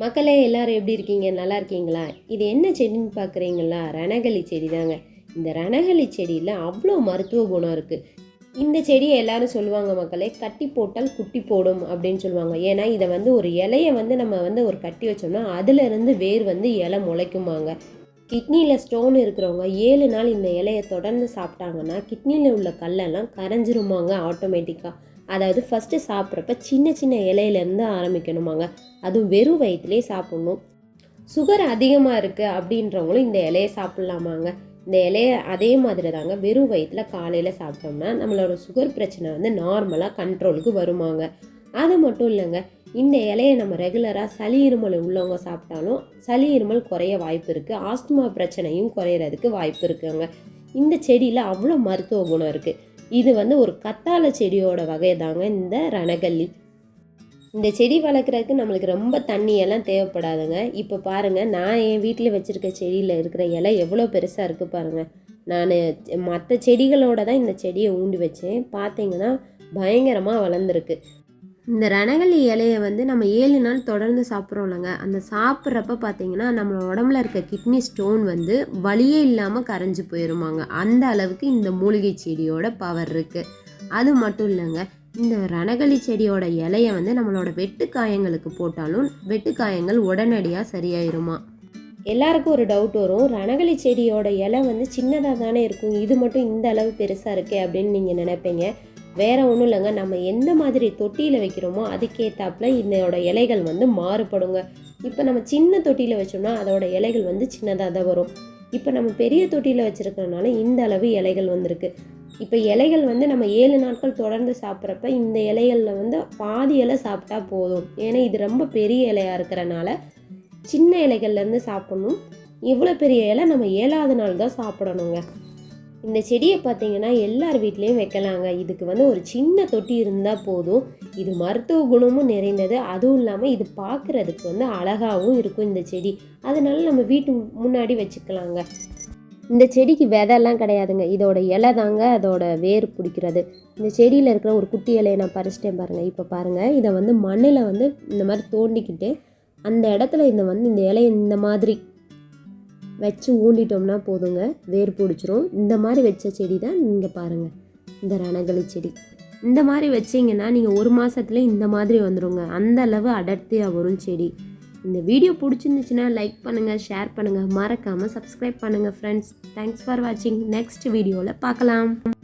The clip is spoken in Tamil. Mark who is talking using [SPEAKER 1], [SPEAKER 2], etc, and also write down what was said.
[SPEAKER 1] மக்களே எல்லாரும் எப்படி இருக்கீங்க நல்லா இருக்கீங்களா இது என்ன செடின்னு பார்க்குறீங்களா ரணகலி செடி தாங்க இந்த ரணகலி செடியில் அவ்வளோ மருத்துவ குணம் இருக்குது இந்த செடியை எல்லாரும் சொல்லுவாங்க மக்களே கட்டி போட்டால் குட்டி போடும் அப்படின்னு சொல்லுவாங்க ஏன்னா இதை வந்து ஒரு இலையை வந்து நம்ம வந்து ஒரு கட்டி வச்சோம்னா அதுலேருந்து வேர் வந்து இலை முளைக்குமாங்க கிட்னியில் ஸ்டோன் இருக்கிறவங்க ஏழு நாள் இந்த இலையை தொடர்ந்து சாப்பிட்டாங்கன்னா கிட்னியில் உள்ள கல்லெல்லாம் கரைஞ்சிருமாங்க ஆட்டோமேட்டிக்காக அதாவது ஃபஸ்ட்டு சாப்பிட்றப்ப சின்ன சின்ன இலையிலேருந்து ஆரம்பிக்கணுமாங்க அதுவும் வெறும் வயிற்றுலேயே சாப்பிட்ணும் சுகர் அதிகமாக இருக்குது அப்படின்றவங்களும் இந்த இலையை சாப்பிட்லாமாங்க இந்த இலையை அதே மாதிரி தாங்க வெறும் வயிற்றில் காலையில் சாப்பிட்டோம்னா நம்மளோட சுகர் பிரச்சனை வந்து நார்மலாக கண்ட்ரோலுக்கு வருமாங்க அது மட்டும் இல்லைங்க இந்த இலையை நம்ம ரெகுலராக சளி இருமல் உள்ளவங்க சாப்பிட்டாலும் சளி இருமல் குறைய வாய்ப்பு இருக்குது ஆஸ்துமா பிரச்சனையும் குறையிறதுக்கு வாய்ப்பு இருக்குங்க இந்த செடியில் அவ்வளோ மருத்துவ குணம் இருக்குது இது வந்து ஒரு கத்தாழை செடியோட வகை தாங்க இந்த ரணகல்லி இந்த செடி வளர்க்குறதுக்கு நம்மளுக்கு ரொம்ப தண்ணியெல்லாம் தேவைப்படாதுங்க இப்போ பாருங்கள் நான் என் வீட்டில் வச்சுருக்க செடியில் இருக்கிற இலை எவ்வளோ பெருசாக இருக்குது பாருங்கள் நான் மற்ற செடிகளோட தான் இந்த செடியை ஊண்டி வச்சேன் பார்த்தீங்கன்னா பயங்கரமாக வளர்ந்துருக்கு இந்த ரணகளி இலையை வந்து நம்ம ஏழு நாள் தொடர்ந்து சாப்பிட்றோம்லங்க அந்த சாப்பிட்றப்ப பார்த்தீங்கன்னா நம்ம உடம்புல இருக்க கிட்னி ஸ்டோன் வந்து வழியே இல்லாமல் கரைஞ்சி போயிருமாங்க அந்த அளவுக்கு இந்த மூலிகை செடியோட பவர் இருக்குது அது மட்டும் இல்லைங்க இந்த ரணகளி செடியோட இலையை வந்து நம்மளோட வெட்டுக்காயங்களுக்கு போட்டாலும் வெட்டுக்காயங்கள் உடனடியாக சரியாயிருமா எல்லாருக்கும் ஒரு டவுட் வரும் ரணகளி செடியோட இலை வந்து சின்னதாக தானே இருக்கும் இது மட்டும் இந்த அளவு பெருசாக இருக்கே அப்படின்னு நீங்கள் நினைப்பீங்க வேறு ஒன்றும் இல்லைங்க நம்ம எந்த மாதிரி தொட்டியில் வைக்கிறோமோ அதுக்கேற்றாப்புல இதோட இலைகள் வந்து மாறுபடுங்க இப்போ நம்ம சின்ன தொட்டியில் வச்சோம்னா அதோட இலைகள் வந்து சின்னதாக தான் வரும் இப்போ நம்ம பெரிய தொட்டியில் வச்சுருக்கிறனால இந்த அளவு இலைகள் வந்திருக்கு இப்போ இலைகள் வந்து நம்ம ஏழு நாட்கள் தொடர்ந்து சாப்பிட்றப்ப இந்த இலைகளில் வந்து பாதி இலை சாப்பிட்டா போதும் ஏன்னா இது ரொம்ப பெரிய இலையாக இருக்கிறனால சின்ன இலைகள்லேருந்து சாப்பிடணும் இவ்வளோ பெரிய இலை நம்ம ஏழாவது நாள் தான் சாப்பிடணுங்க இந்த செடியை பார்த்தீங்கன்னா எல்லார் வீட்லேயும் வைக்கலாங்க இதுக்கு வந்து ஒரு சின்ன தொட்டி இருந்தால் போதும் இது மருத்துவ குணமும் நிறைந்தது அதுவும் இல்லாமல் இது பார்க்குறதுக்கு வந்து அழகாகவும் இருக்கும் இந்த செடி அதனால நம்ம வீட்டு முன்னாடி வச்சுக்கலாங்க இந்த செடிக்கு விதெல்லாம் கிடையாதுங்க இதோட இலை தாங்க அதோட வேர் பிடிக்கிறது இந்த செடியில் இருக்கிற ஒரு குட்டி இலையை நான் பறிச்சிட்டேன் பாருங்கள் இப்போ பாருங்கள் இதை வந்து மண்ணில் வந்து இந்த மாதிரி தோண்டிக்கிட்டு அந்த இடத்துல இந்த வந்து இந்த இலையை இந்த மாதிரி வச்சு ஊண்டிட்டோம்னா போதுங்க வேர் பிடிச்சிரும் இந்த மாதிரி வச்ச செடி தான் நீங்கள் பாருங்கள் இந்த ரணகளி செடி இந்த மாதிரி வச்சிங்கன்னா நீங்கள் ஒரு மாதத்துல இந்த மாதிரி வந்துடுங்க அந்த அளவு அடர்த்தியாக வரும் செடி இந்த வீடியோ பிடிச்சிருந்துச்சுன்னா லைக் பண்ணுங்கள் ஷேர் பண்ணுங்கள் மறக்காமல் சப்ஸ்கிரைப் பண்ணுங்கள் ஃப்ரெண்ட்ஸ் தேங்க்ஸ் ஃபார் வாட்சிங் நெக்ஸ்ட் வீடியோவில் பார்க்கலாம்